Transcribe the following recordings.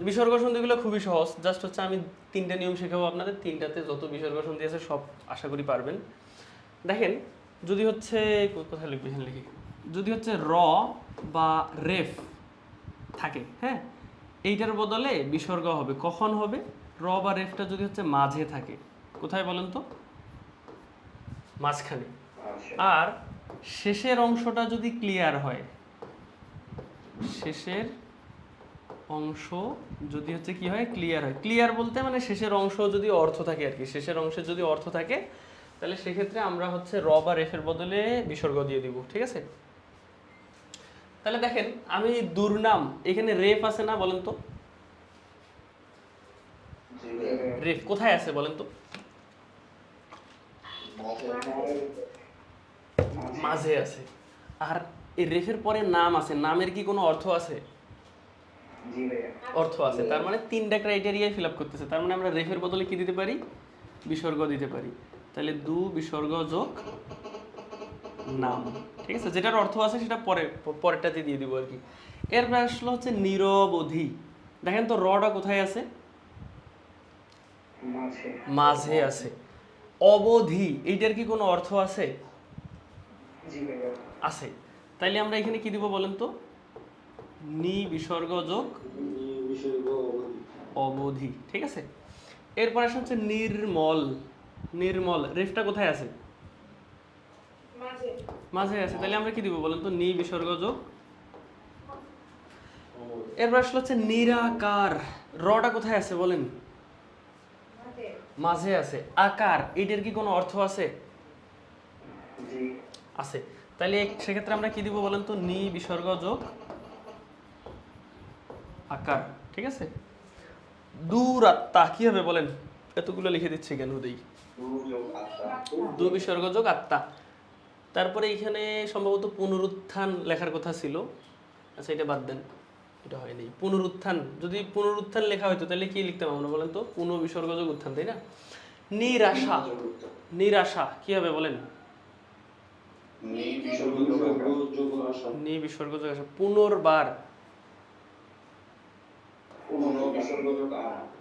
বিসর্গ সন্ধিগুলো খুবই সহজ। জাস্ট হচ্ছে আমি তিনটা নিয়ম শেখাবো আপনাদের। তিনটাতে যত বিসর্গ সন্ধি আছে সব আশা করি পারবেন। দেখেন যদি হচ্ছে কোথায় লিখবে? এখানে লিখি যদি হচ্ছে র বা রেফ থাকে হ্যাঁ? এইটার বদলে বিসর্গ হবে। কখন হবে? র বা রেফটা যদি হচ্ছে মাঝে থাকে। কোথায় বলেন তো? মাঝখানে। আচ্ছা। আর শেষের অংশটা যদি ক্লিয়ার হয় শেষের অংশ যদি হচ্ছে কি হয় ক্লিয়ার হয়। ক্লিয়ার বলতে মানে শেষের অংশ যদি অর্থ থাকে আর কি। শেষের অংশে যদি অর্থ থাকে, তাহলে সেক্ষেত্রে আমরা হচ্ছে র বা রেফের বদলে বিসর্গ দিয়ে দিব, ঠিক আছে? তাহলে দেখেন, আমি দুর্নাম, এখানে রেফ আছে না বলেন তো? রেফ কোথায় আছে বলেন তো? মাঝে আছে। আর এই রেফের পরে নাম আছে, নামের কি কোনো অর্থ আছে? অর্থ আছে। তার মানে তিনটা ক্রাইটেরিয়াই ফিল আপ করতেছে। তার মানে আমরা রেফের বদলে কি দিতে পারি? বিসর্গ দিতে পারি। তাহলে দু বিসর্গ যোগ নাম। ঠিক আছে? যেটার অর্থ আছে সেটা পরে পরেরটাতে দিয়ে দিব আর কি এরপর আসলো হচ্ছে নিরবধি। দেখেন তো রটা কোথায় আছে? মাঝে। মাঝে আছে। অবধি এইটার কি কোনো অর্থ আছে? আছে। তাইলে আমরা এখানে কি দিব বলেন তো? নি বিসর্গ যোগ অবধি। ঠিক আছে? এরপর আসে হচ্ছে নির্মল। নির্মল রেফটা কোথায় আছে? মাঝে। মাঝে আছে। তাহলে আমরা কি দিব বলেন তো? নি বিসর্গ যোগ এরপর আসলে হচ্ছে নিরাকার। রটা কোথায় আছে বলেন? মাঝে। মাঝে আছে। আকার এটার কি কোনো অর্থ আছে? আছে। তাহলে সেক্ষেত্রে আমরা কি দিব বলেন তো? নি বিসর্গ যোগ আকার ঠিক আছে? দূরাত্মা কি হবে বলেন? এতগুলো লিখে দিচ্ছে কেন দেই দু বিসর্গ যোগ আত্মা। তারপরে এখানে সম্ভবত পুনরুত্থান লেখার কথা ছিল। আচ্ছা এটা বাদ দেন। এটা হয়নি। পুনরুত্থান যদি পুনরুত্থান লেখা হয়তো তাহলে কি লিখতাম আমরা বলেন তো? পুনঃ বিসর্গ যোগ উত্থান তাই না? নিরাশা। নিরাশা কি হবে বলেন? নি বিসর্গ যোগ আশা পুনর্বার।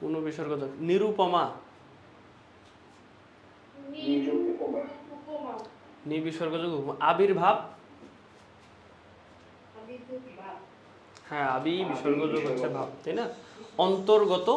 পুনঃ বিসর্গ যোগ নিরুপমা। নি আবির্ভাব। হ্যাঁ আবি বিসর্গ যোগ হচ্ছে ভাব তাই না? অন্তর্গত।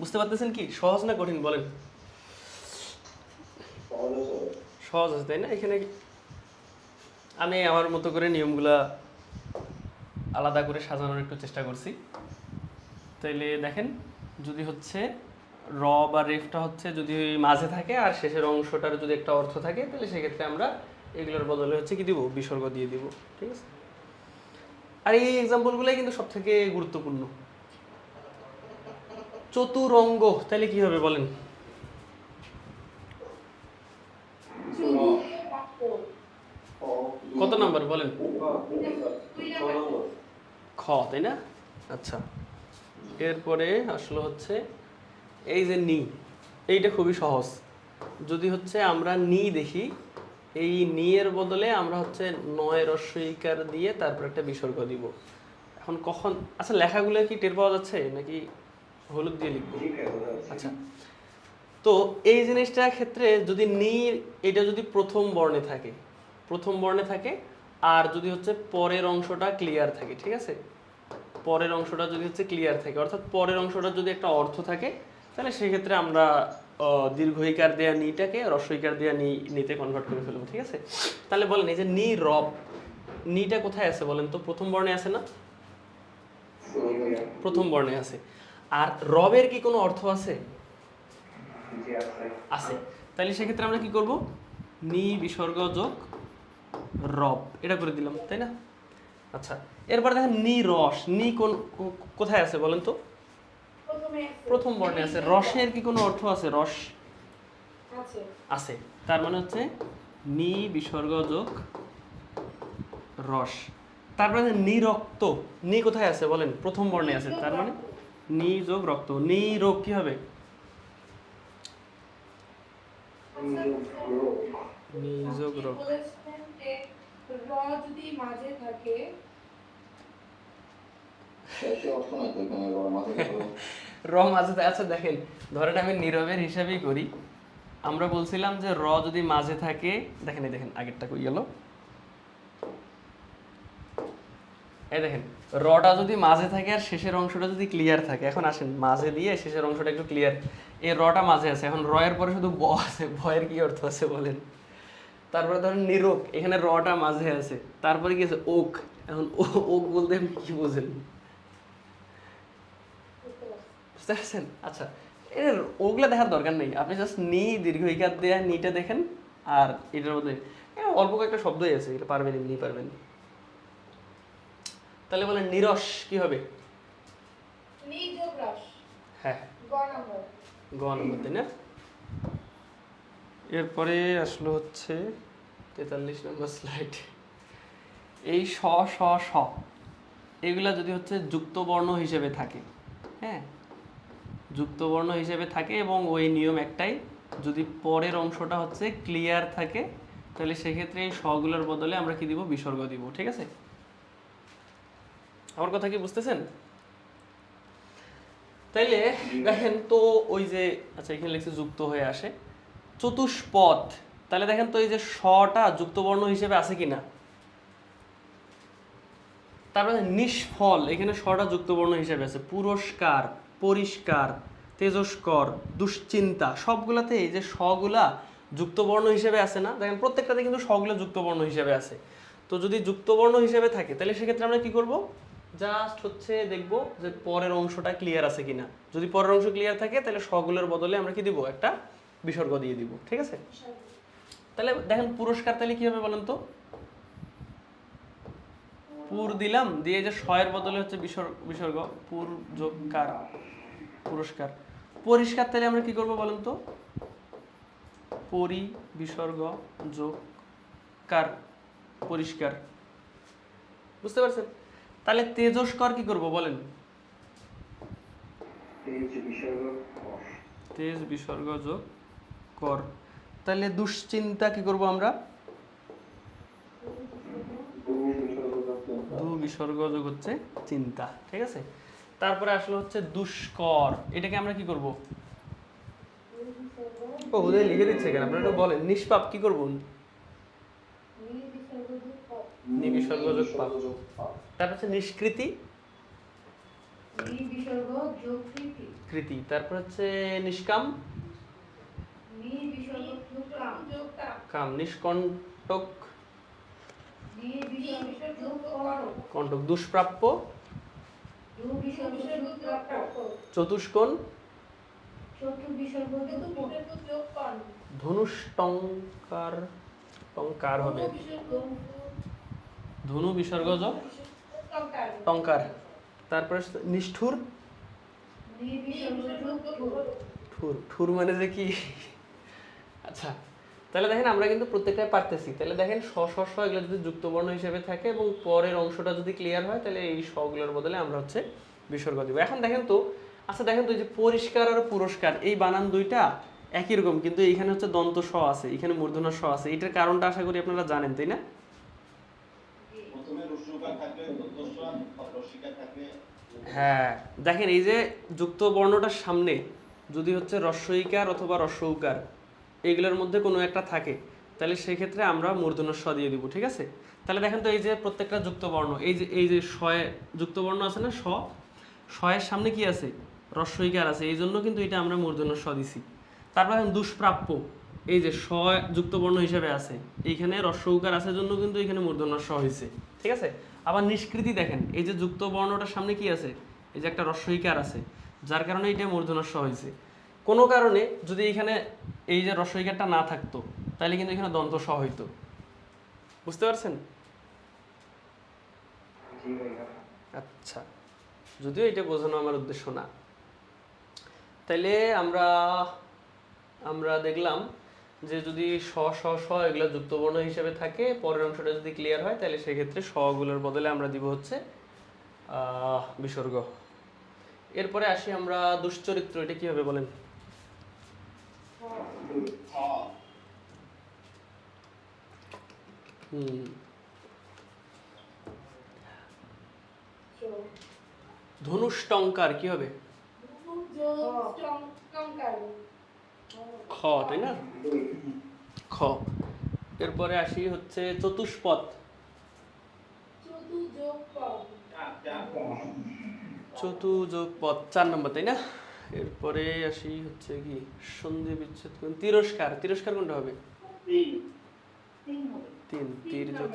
বুঝতে পারতেছেন কি? সহজ না কঠিন? বলেন। সহজ আছে। তাই না? এখানে আমি আমার মতো করে নিয়মগুলা আলাদা করে সাজানোর একটু চেষ্টা করছি। তাইলে দেখেন, যদি হচ্ছে র বা রেফটা হচ্ছে যদি মাঝে থাকে আর শেষের অংশটার যদি একটা অর্থ থাকে তাহলে সেক্ষেত্রে আমরা এগুলোর বদলে হচ্ছে কি দিব? বিসর্গ দিয়ে দিব, ঠিক আছে? আর এই এক্সাম্পলগুলোই কিন্তু সব থেকে গুরুত্বপূর্ণ। চতুরঙ্গ তাহলে কি হবে বলেন? কত নাম্বার বলেন। খ তাই না? আচ্ছা। এরপরে আসলো হচ্ছে এই যে নি এইটা খুবই সহজ। যদি হচ্ছে আমরা নি দেখি এই নি এর বদলে আমরা হচ্ছে নয় রস্বইকার দিয়ে তারপর একটা বিসর্গ দিব। এখন কখন আচ্ছা লেখাগুলো কি টের পাওয়া যাচ্ছে নাকি হলুদ দিয়ে লিখব। আচ্ছা। তো এই জিনিসটার ক্ষেত্রে যদি নি এটা যদি প্রথম বর্ণে থাকে প্রথম বর্ণে থাকে আর যদি হচ্ছে পরের অংশটা ক্লিয়ার থাকে ঠিক আছে? পরের অংশটা যদি হচ্ছে ক্লিয়ার থাকে অর্থাৎ পরের অংশটা যদি একটা অর্থ থাকে তাহলে সেক্ষেত্রে আমরা দীর্ঘইকার দেয়া নিটাকে রস্বইকার দেয়া নি নিতে কনভার্ট করে ফেলব ঠিক আছে? তাহলে বলেন এই যে নি রব নিটা কোথায় আছে বলেন তো? প্রথম বর্ণে আছে না? প্রথম বর্ণে আছে। আর রবের কি কোনো অর্থ আছে? আছে। আছে। তাহলে সেক্ষেত্রে আমরা কি করব? নি বিসর্গ যোগ রব এটা করে দিলাম তাই না? আচ্ছা এরপর দেখেন নি রস নি কোন কো- কোথায় আছে বলেন তো? প্রথম বর্ণে আছে রসের কি কোনো অর্থ আছে? রস আছে। আছে তার মানে হচ্ছে নি বিসর্গ যোগ রস। তারপরে নিরক্ত নি কোথায় আছে বলেন? প্রথম বর্ণে আছে তার মানে নি যোগ রক্ত। নি রোগ কি হবে? রোগ। নিযোগ রোগ। যে র যদি মাঝে থাকে র মাঝে আচ্ছা দেখেন ধরেন আমি নীরবের হিসাবেই করি। আমরা বলছিলাম যে র যদি মাঝে থাকে দেখেন এই দেখেন আগেরটা কই গেল? এই দেখেন রটা যদি মাঝে থাকে আর শেষের অংশটা যদি ক্লিয়ার থাকে। এখন আসেন মাঝে দিয়ে শেষের অংশটা একটু ক্লিয়ার এই রটা মাঝে আছে। এখন র এর পরে শুধু ব আছে। ভয়ের কি অর্থ আছে বলেন? তারপরে ধরেন নিরোক এখানে রটা মাঝে আছে। তারপরে কি আছে? ওক। এখন ওক বলতে আপনি কি বোঝেন? বুঝতে পারছেন? আচ্ছা এর ওগুলা দেখার দরকার নেই। আপনি জাস্ট নি দীর্ঘ ইকার দেয়া নিটা দেখেন আর এটার মধ্যে অল্প কয়েকটা শব্দই আছে এটা পারবেন এমনি পারবেন। তাহলে বলেন নিরস কি হবে? হ্যাঁ। গ নম্বর তাই না? এরপরে আসলো হচ্ছে তেতাল্লিশ নম্বর স্লাইড এই স স স এগুলা যদি হচ্ছে যুক্ত বর্ণ হিসেবে থাকে হ্যাঁ? যুক্ত বর্ণ হিসেবে থাকে এবং ওই নিয়ম একটাই যদি পরের অংশটা হচ্ছে ক্লিয়ার থাকে তাহলে সেক্ষেত্রে এই সগুলোর বদলে আমরা কি দিব? বিসর্গ দিব ঠিক আছে? আমার কথা কি বুঝতেছেন? তাইলে দেখেন তো ওই যে আচ্ছা এখানে লিখছে যুক্ত হয়ে আসে। চতুষ্পদ। তাহলে দেখেন তো এই যে শটা যুক্তবর্ণ হিসেবে আছে কিনা? তারপরে নিষ্ফল, এখানে শটা যুক্তবর্ণ হিসেবে আছে। পুরস্কার, পরিষ্কার, তেজস্কর, দুশ্চিন্তা, সবগুলাতে এই যে শগুলা যুক্তবর্ণ হিসেবে আছে না? দেখেন প্রত্যেকটাতে কিন্তু শগুলো যুক্তবর্ণ হিসেবে আছে। তো যদি যুক্তবর্ণ হিসেবে থাকে, তাহলে সেক্ষেত্রে আমরা কি করব? জাস্ট হচ্ছে দেখব যে পরের অংশটা ক্লিয়ার আছে কিনা। যদি পরের অংশ ক্লিয়ার থাকে, তাহলে শগুলোর বদলে আমরা কি দিব? একটা বিসর্গ দিয়ে দিব ঠিক আছে? তাহলে দেখেন পুরস্কার তাহলে কি হবে বলেন তো? পুর দিলাম দিয়ে যে শয়ের বদলে হচ্ছে বিসর্গ বিসর্গ পুর যোগ কার? পুরস্কার। পরিষ্কার তাহলে আমরা কি করব বলেন তো? পরি বিসর্গ যোগ কার? পরিষ্কার। বুঝতে পারছেন? তাহলে তেজস্কর কি করব বলেন? তেজ বিসর্গ তেজ বিসর্গ যোগ কর। তাহলে দুশ্চিন্তা কি করব আমরা? দু বিসর্গ যোগ হচ্ছে চিন্তা ঠিক আছে? তারপরে আসলে হচ্ছে দুষ্কর এটাকে আমরা কি করব? ও ওদের লিখে দিচ্ছে কেন আপনারা একটু বলেন নিষ্পাপ কি করব? নিবিসর্গ যোগ পাপ। তারপর হচ্ছে নিষ্কৃতি? কৃতি। তারপর হচ্ছে নিষ্কাম নি বিসর্গ যোগ কাম যোগ কাম নিষ্কণ্টক। কণ্টক দুষ্প্রাপ্য। চতুষ্কোণ। যোগ ধনুষ্টঙ্কার টঙ্কার হবে। ধনু বিসর্গ যোগ টঙ্কার তারপরে নিষ্ঠুর। ঠুর। ঠুর মানে যে কি? আচ্ছা। তাহলে দেখেন আমরা কিন্তু প্রত্যেকটাই পারতেছি। তাহলে দেখেন স স স এগুলো যদি যুক্তবর্ণ হিসেবে থাকে এবং পরের অংশটা যদি ক্লিয়ার হয় তাহলে এই সগুলোর বদলে আমরা হচ্ছে বিসর্গ দিব। এখন দেখেন তো আচ্ছা দেখেন তো এই যে পরিষ্কার আর পুরস্কার এই বানান দুইটা একই রকম কিন্তু এইখানে হচ্ছে দন্ত স আছে এখানে মূর্ধন্য স আছে এটার কারণটা আশা করি আপনারা জানেন তাই না? হ্যাঁ দেখেন এই যে যুক্ত বর্ণটার সামনে যদি হচ্ছে রস্বইকার অথবা রস্যউকার এইগুলোর মধ্যে কোনো একটা থাকে, তাহলে সেক্ষেত্রে আমরা মূর্ধন্য স দিয়ে দিব, ঠিক আছে? তাহলে দেখেন তো এই যে প্রত্যেকটা যুক্ত বর্ণ এই যে এই যে শয়ে যুক্ত বর্ণ আছে না স শয়ের সামনে কি আছে? রস্বইকার আছে, এই জন্য কিন্তু এটা আমরা মূর্ধন্য স দিছি। তারপর এখন দুষ্প্রাপ্য, এই যে স যুক্ত বর্ণ হিসেবে আছে, এইখানে রস্বউকার আছে জন্য কিন্তু এখানে মূর্ধন্য স হয়েছে ঠিক আছে? আবার নিষ্কৃতি দেখেন, এই যে যুক্ত বর্ণটার সামনে কি আছে? এই যে একটা রস্বইকার আছে, যার কারণে এটা মূর্ধন্য স হয়েছে কোনো কারণে যদি এখানে এই যে রস্বইকারটা না থাকতো, তাহলে কিন্তু এখানে দন্ত স হইতো। বুঝতে পারছেন? আচ্ছা যদিও এটা বোঝানো আমার উদ্দেশ্য না। তাইলে আমরা আমরা দেখলাম যে যদি স স স এগুলো যুক্তবর্ণ হিসেবে থাকে, পরের অংশটা যদি ক্লিয়ার হয়, তাহলে সেক্ষেত্রে সগুলোর বদলে আমরা দিব হচ্ছে বিসর্গ। এরপরে আসি আমরা দুশ্চরিত্র, এটা কীভাবে বলেন? ধনুষ্টংকার কি হবে? খ তাই না? খ। এরপরে আসি হচ্ছে চতুষ্পদ। চতুযোগ পদ চার নম্বর তাই না? এরপরে আসি হচ্ছে কি সন্ধি বিচ্ছেদ কোন তিরস্কার তিরস্কার কোনটা হবে? তিন। তীর যোগ